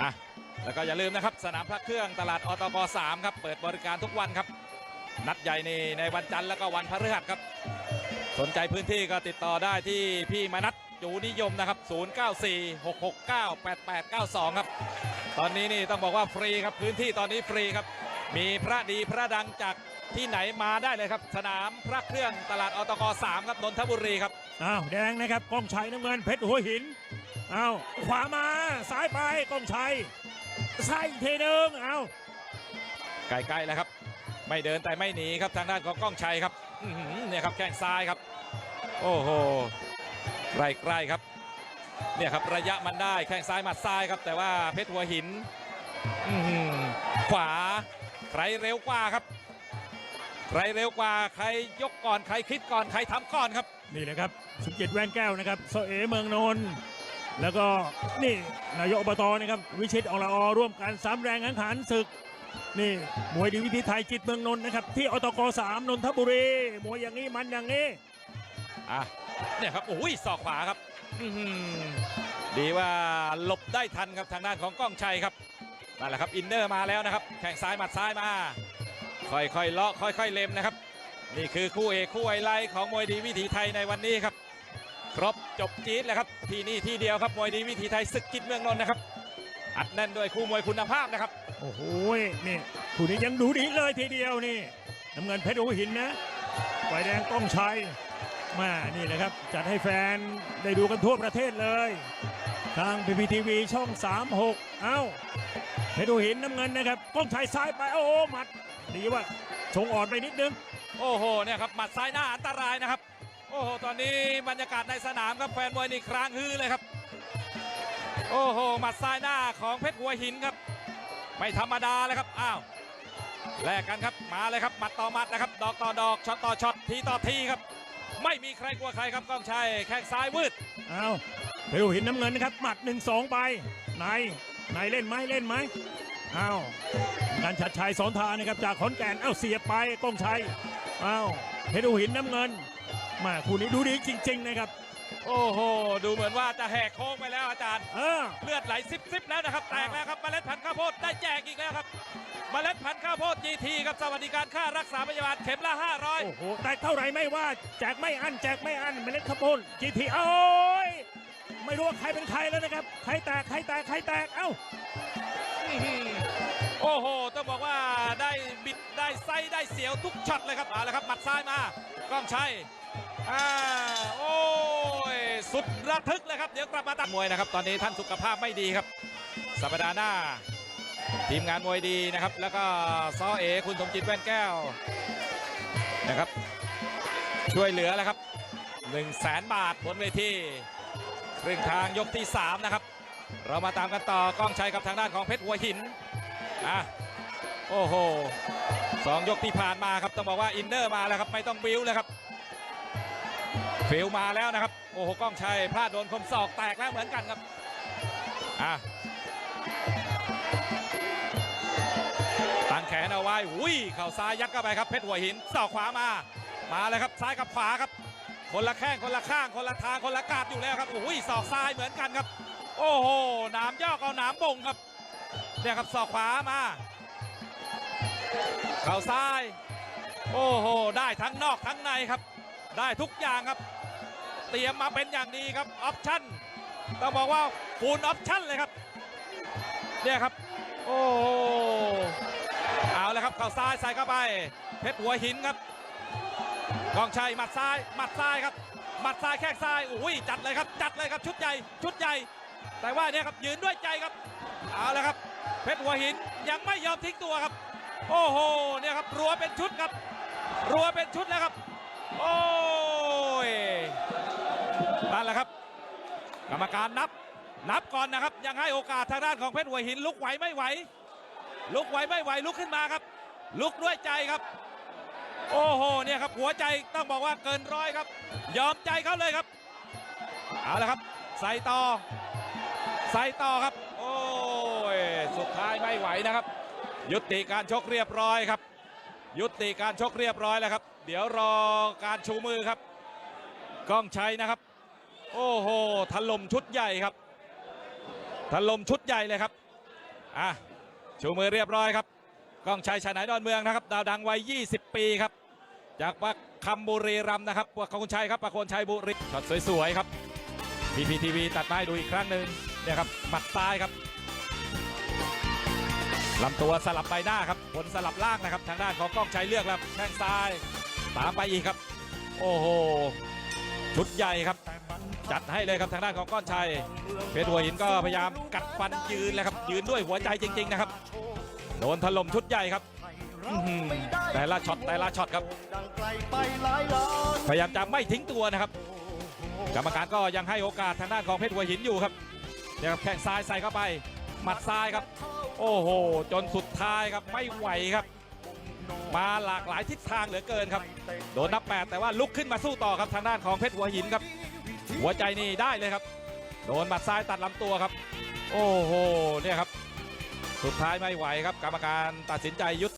อะแล้วก็อย่าลืมนะครับ สนามพระเครื่องตลาดอตก3ครับ เปิดบริการทุกวันครับ นัดใหญ่ในในวันจันทร์แล้วก็วันพฤหัสครับ สนใจพื้นที่ก็ติดต่อได้ที่พี่มนัทจูนิยมนะครับ 0946698892 ครับ ตอนนี้นี่ต้องบอกว่าฟรีครับพื้นที่ตอนนี้ฟรีครับ มีพระดีพระดังจากที่ไหนมาได้เลยครับ สนามพระเครื่องตลาดอตก3ครับนนทบุรีครับอ้าวแดงนะครับกองชัยน้ำเงินเพชรหัวหิน อ้าวขวามาซ้ายไปกองชัยซ้ายอีกทีหนึงอ้าวใกล้ๆแล้วครับ ไม่เดินแต่ไม่หนีครับทางด้านของก้องชัยครับอื้อหือเนี่ยครับแข้งซ้ายครับ โอ้โหใกล้ๆครับ เนี่ยครับระยะมันได้แข้งซ้ายหมัดซ้ายครับ แต่ว่าเพชรหัวหินอื้อหือขวาใครเร็วกว่าครับ ใครเร็วกว่าใครยกก่อนใครคิดก่อนใครทำก่อนครับ นี่แหละครับสุกิจแว่นแก้วนะครับโซเอเมืองนนท์ แล้วก็นี่นายกอบตนะครับวิชิตอรอร่วมกันสามแรงขันขันศึก นี่มวยดีวิธีไทยจิตเมืองนนท์นะครับ ที่อตกสามนนทบุรีมวยอย่างนี้มันอย่างนี้อะเนี่ยครับโอ้ยศอกขวาครับดีว่าหลบได้ทันครับทางด้านของก้องชัยครับนั่นแหละครับอินเนอร์มาแล้วนะครับ แข้งซ้ายหมัดซ้ายมา ค่อยๆเลาะค่อยๆเล็มนะครับ นี่คือคู่เอกคู่ไฮไลท์ของมวยดีวิถีไทยในวันนี้ครับ ครบจบจี๊ดแล้วครับ ที่นี่ที่เดียวครับมวยดีวิถีไทยศึกกิจเมืองนนท์นะครับ อัดแน่นด้วยคู่มวยคุณภาพนะครับ โอ้โหนี่คู่นี้ยังดูดีเลยทีเดียวนี่น้ำเงินเพชรหัวหินนะไฟแดงต้องชัยมานี่แหละครับ จัดให้แฟนได้ดูกันทั่วประเทศเลย ทางพีพีทีวีช่อง 36 เอ้าเพชรหัวหินน้ำเงินนะครับต้องชัยซ้ายไปโอ้โหหมัดดีว่าชงอ่อนไปนิดนึง โอ้โหเนี่ยครับหมัดซ้ายหน้าอันตรายนะครับโอ้โหตอนนี้บรรยากาศในสนามครับแฟนมวยนี่ครางฮือเลยครับ โอ้โหหมัดซ้ายหน้าของเพชรหัวหินครับ ไม่ธรรมดาเลยครับอ้าวแลกกันครับมาเลยครับหมัดต่อหมัดนะครับ ดอกต่อดอกช็อตต่อช็อตทีต่อทีครับ ไม่มีใครกลัวใครครับก้องชัยแข้งซ้ายวืดเอาวเพชรหัวหินน้ำเงินนะครับหมัดหนึ่งสองไปนายนเล่นไหมเล่นไหมเอาวการชัดชัยสอนทานะครับจากขอนแก่นอ้าวเสียบไปก้องชัยเอาวเพชรหัวหินน้ำเงิน มาคู่นี้ดูดีจริง ๆ นะครับ โอ้โห ดูเหมือนว่าจะแหกโค้งไปแล้วอาจารย์ เออ เลือดไหลซิบซิบแล้วนะครับ แตกแล้วครับเมล็ดพันธุ์ข้าวโพดได้แจกอีกแล้วครับเมล็ดพันธุ์ข้าวโพด GT ครับสวัสดิการค่ารักษาพยาบาลเข็มละ 500 โอ้โหแต่เท่าไหร่ไม่ว่าแจกไม่อันแจกไม่อันเมล็ดข้าวโพดจีทีโอ้ยไม่รู้ว่าใครเป็นใครแล้วนะครับ ใครแตกใครแตกใครแตกเอ้าอื้อหือโอ้โห ต้องบอกว่าได้บิดได้ไส้ได้เสียวทุกช็อตเลยครับเอาละครับหมัดซ้ายมาก้องชัย อ่าโอ้ยสุดระทึกเลยครับ เดี๋ยวกลับมาตามมวยนะครับ ตอนนี้ท่านสุขภาพไม่ดีครับ สัปดาห์หน้า ทีมงานมวยดีนะครับ แล้วก็ซอเอคุณสมจิตแว่นแก้วนะครับ ช่วยเหลือแล้วครับ1 0 0 0 0แสนบาทบนเวทีครึ่งทางยกที่ 3 นะครับ เรามาตามกันต่อกล้องชัยกับทางด้านของเพชรหัวหินอะโอ้โหสองยกที่ผ่านมาครับ ต้องบอกว่าอินเนอร์มาแล้วครับ ไม่ต้องบิ้วเลยครับ ฟิลมาแล้วนะครับ โอ้โหกล้องชัยพลาดโดนคมศอกแตกแล้วเหมือนกันครับอะตั้งแขนเอาไว้อุ้ยเข่าซ้ายยัดเข้าไปครับเพชรหัวหินศอกขวามามาเลยครับซ้ายกับขวาครับ คนละแข้งคนละข้างคนละทางคนละกาดอยู่แล้วครับอุ้ยศอกซ้ายเหมือนกันครับ โอ้โหหนามยอกเอาหนามบ่งครับเนี่ยครับศอกขวามาเข่าซ้าย โอ้โห ได้ทั้งนอกทั้งในครับ ได้ทุกอย่างครับ เตรียมมาเป็นอย่างดีครับออปชั่นต้องบอกว่าฟูลออปชั่นเลยครับเนี่ยครับ โอ้โหเอาแล้วครับเข่าซ้ายใส่เข้าไป เพชรหัวหินครับกองชัยหมัดซ้ายหมัดซ้ายครับหมัดซ้ายแข้งซ้ายอุ้ยจัดเลยครับจัดเลยครับชุดใหญ่ชุดใหญ่ แต่ว่าเนี่ยครับยืนด้วยใจครับเอาละครับ เพชรหัวหินยังไม่ยอมทิ้งตัวครับ โอ้โหเนี่ยครับรัวเป็นชุดครับรัวเป็นชุดแล้วครับ โอ้ย นั่นแหละครับ กรรมการนับ นับก่อนนะครับ ยังให้โอกาสทางด้านของเพชรหัวหิน ลุกไหวไม่ไหว ลุกไหวไม่ไหวลุกขึ้นมาครับ ลุกด้วยใจครับ โอ้โหเนี่ยครับหัวใจต้องบอกว่าเกินร้อยครับ ยอมใจเขาเลยครับเอาละครับ ใส่ต่อ ใส่ต่อครับ โอ้ยสุดท้ายไม่ไหวนะครับ ยุติการชกเรียบร้อยครับ ยุติการชกเรียบร้อยแล้วครับ เดี๋ยวรอการชูมือครับก้องชัยนะครับ โอ้โหถล่มชุดใหญ่ครับถล่มชุดใหญ่เลยครับอะชูมือเรียบร้อยครับก้องชัยชนะดอนเมืองนะครับ ดาวดังวัย 20 ปีครับ จากปักคำบุรีรัมนะครับปักคนชัยครับปักคนชัยบุรีช็อตสวยๆครับพีพีทีวีตัดมาดูอีกครั้งหนึ่งเนี่ยครับหมัดซ้ายครับลำตัวสลับใบหน้าครับบนสลับล่างนะครับ ทางด้านของก้องชัยเลือกแล้วแข้งซ้ายตามไปอีกครับ โอ้โหชุดใหญ่ครับ จัดให้เลยครับทางด้านของก้อนชัย เพชรหัวหินก็พยายามกัดฟันยืนเลยครับ ยืนด้วยหัวใจจริง ๆ นะครับ โดนถล่มชุดใหญ่ครับอื้อหือแต่ละช็อตแต่ละช็อตครับ พยายามจะไม่ทิ้งตัวนะครับ กรรมการก็ยังให้โอกาสทางด้านของเพชรหัวหินอยู่ครับเนี่ยครับแข้งซ้ายใส่เข้าไป หมัดซ้ายครับ โอ้โห จนสุดท้ายครับไม่ไหวครับ มาหลากหลายทิศทางเหลือเกินครับ โดนนับแปดแต่ว่าลุกขึ้นมาสู้ต่อครับทางด้านของเพชรหัวหินครับ หัวใจนี่ได้เลยครับ โดนหมัดซ้ายตัดลำตัวครับ โอ้โหเนี่ยครับ สุดท้ายไม่ไหวครับ กรรมการตัดสินใจยุติ